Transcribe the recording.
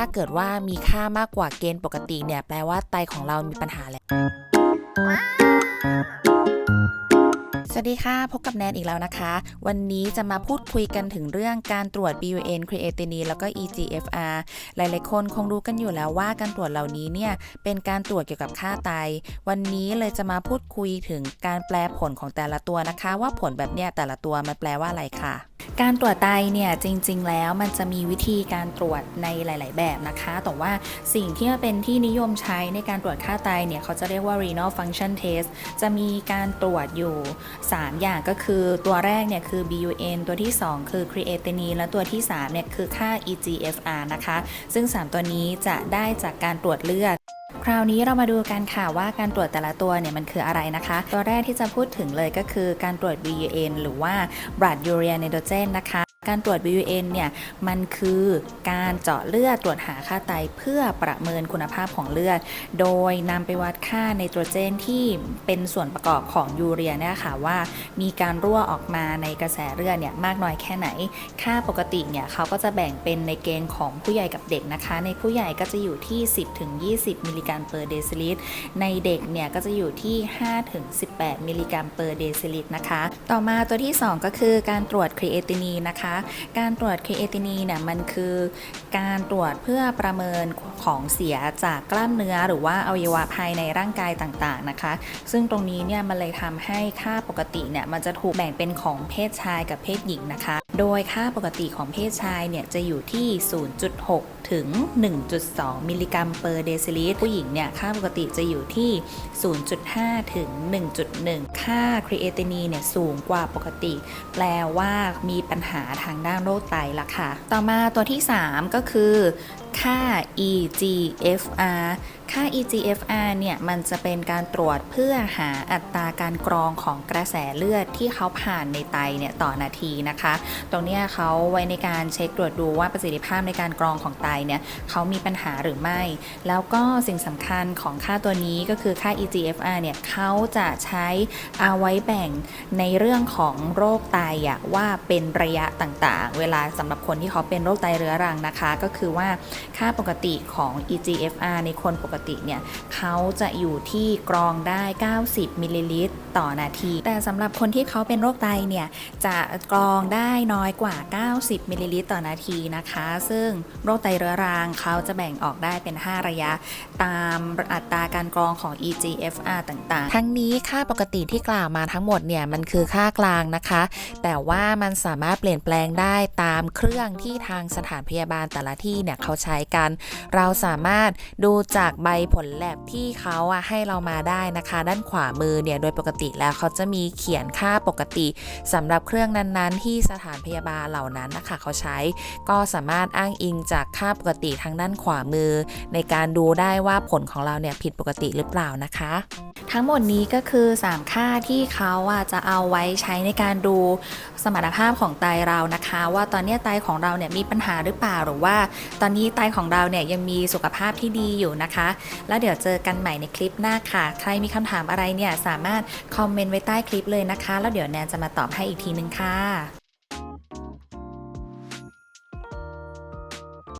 ถ้าเกิดว่ามีค่ามากกว่าเกณฑ์ปกติเนี่ยแปลว่าไตของเรามีปัญหาแล้วสวัสดีค่ะ พบกับแนนอีกแล้วนะคะ วันนี้จะมาพูดคุยกันถึงเรื่องการตรวจ BUN creatinine แล้วก็ EGFR หลายๆ คนคงรู้กันอยู่แล้วว่าการตรวจเหล่านี้เนี่ย เป็นการตรวจเกี่ยวกับค่าไต วันนี้เลยจะมาพูดคุยถึงการแปลผลของแต่ละตัวนะคะ ว่าผลแบบเนี้ยแต่ละตัวมันแปลว่าอะไรค่ะ การตรวจไตเนี่ยจริง ๆ แล้วมันจะมีวิธีการตรวจในหลาย ๆ แบบนะคะ แต่ว่าสิ่งที่เป็นที่นิยมใช้ในการตรวจค่าไตเนี่ยเขาจะเรียกว่า renal function test จะมีการตรวจอยู่ 3 อย่างก็คือตัวแรกเนี่ยคือ BUN ตัวที่ 2 คือ creatinine และตัวที่3เนี่ยคือค่า EGFR นะคะ ซึ่ง 3 ตัวนี้จะได้จากการตรวจเลือด ราวนี้เรามาดูกันค่ะว่าการตรวจแต่ละตัวเนี่ยมันคืออะไรนะคะ ตัวแรกที่จะพูดถึงเลยก็คือการตรวจ BUN หรือว่า blood urea nitrogen นะคะ การตรวจ BUN เนี่ยมันคือการเจาะเลือดตรวจหาค่าไตเพื่อประเมินคุณภาพของเลือด โดยนำไปวัดค่าไนโตรเจนที่เป็นส่วนประกอบของยูเรียเนี่ยค่ะว่ามีการรั่วออกมาในกระแสเลือดเนี่ยมากน้อยแค่ไหน ค่าปกติเนี่ยเขาก็จะแบ่งเป็นในเกณฑ์ของผู้ใหญ่กับเด็กนะคะ ในผู้ใหญ่ก็จะอยู่ที่ 10ถึง20 มิลลิกรัมเปอร์เดซิลิตร ในเด็กเนี่ยก็จะอยู่ที่5ถึง18 มิลลิกรัมเปอร์เดซิลิตรนะคะ ต่อมาตัวที่ 2 ก็คือการตรวจครีเอตินีนะคะการตรวจครีเอตินีเนี่ยมันคือการตรวจเพื่อประเมินของเสียจากกล้ามเนื้อหรือว่าอวัยวะภายในร่างกายต่างๆนะคะ ซึ่งตรงนี้เนี่ยมันเลยทำให้ค่าปกติเนี่ยมันจะถูกแบ่งเป็นของเพศชายกับเพศหญิงนะคะ โดยค่าปกติของเพศชายเนี่ยจะอยู่ที่ 0.6 ถึง 1.2 มิลลิกรัมเปอร์เดซิลิตรผู้หญิงเนี่ยค่าปกติจะอยู่ที่ 0.5 ถึง 1.1 ค่าครีเอตินีเนี่ยสูงกว่าปกติ แปลว่ามีปัญหาทางด้านโรคไตละค่ะ ต่อมาตัวที่ 3 ก็คือค่า EGFR ค่า EGFR เนี่ย มันจะเป็นการตรวจเพื่อหาอัตราการกรองของกระแสเลือดที่เขาผ่านในไตเนี่ยต่อนาทีนะคะ ตรงนี้เขาไว้ในการเช็คตรวจดูว่าประสิทธิภาพในการกรองของไตเนี่ยเขามีปัญหาหรือไม่ แล้วก็สิ่งสำคัญของค่าตัวนี้ก็คือค่า EGFR เนี่ยเขาจะใช้เอาไว้แบ่งในเรื่องของโรคไตอะว่าเป็นระยะต่างๆ เวลาสำหรับคนที่เขาเป็นโรคไตเรื้อรังนะคะ ก็คือว่าค่าปกติของ EGFR ในคนปกติเนี่ยเขาจะอยู่ที่กรองได้ 90 มิลลิลิตรต่อนาที แต่สำหรับคนที่เขาเป็นโรคไตเนี่ยจะกรองได้น้อยกว่า 90 มิลลิลิตรต่อนาทีนะคะ ซึ่งโรคไตเรื้อรังเขาจะแบ่งออกได้เป็น 5 ระยะ ตามอัตราการกรองของ EGFR ต่างๆ ทั้งนี้ค่าปกติที่กล่าวมาทั้งหมดเนี่ยมันคือค่ากลางนะคะ แต่ว่ามันสามารถเปลี่ยนแปลงได้ตามเครื่องที่ทางสถานพยาบาลแต่ละที่เนี่ยเขาใช้กัน เราสามารถดูจากใบผลแลบที่เขาอะให้เรามาได้นะคะ ด้านขวามือเนี่ยโดยปกติแล้วเขาจะมีเขียนค่าปกติสำหรับเครื่องนั้นๆ ที่สถานพยาบาลเหล่านั้นนะคะเขาใช้ ก็สามารถอ้างอิงจากค่าปกติทางด้านขวามือ ในการดูได้ว่าผลของเราเนี่ยผิดปกติหรือเปล่านะคะ ทั้งหมดนี้ก็คือ 3 ค่าที่เขาอะจะเอาไว้ใช้ในการดูสมรรถภาพของไตเรานะคะ ว่าตอนนี้ไตของเราเนี่ยมีปัญหาหรือเปล่าหรือว่า ตอนนี้ไตของเราเนี่ยยังมีสุขภาพที่ดีอยู่นะคะ แล้วเดี๋ยวเจอกันใหม่ในคลิปหน้าค่ะ ใครมีคำถามอะไรเนี่ยสามารถคอมเมนต์ไว้ใต้คลิปเลยนะคะ แล้วเดี๋ยวแนนจะมาตอบให้อีกทีนึงค่ะ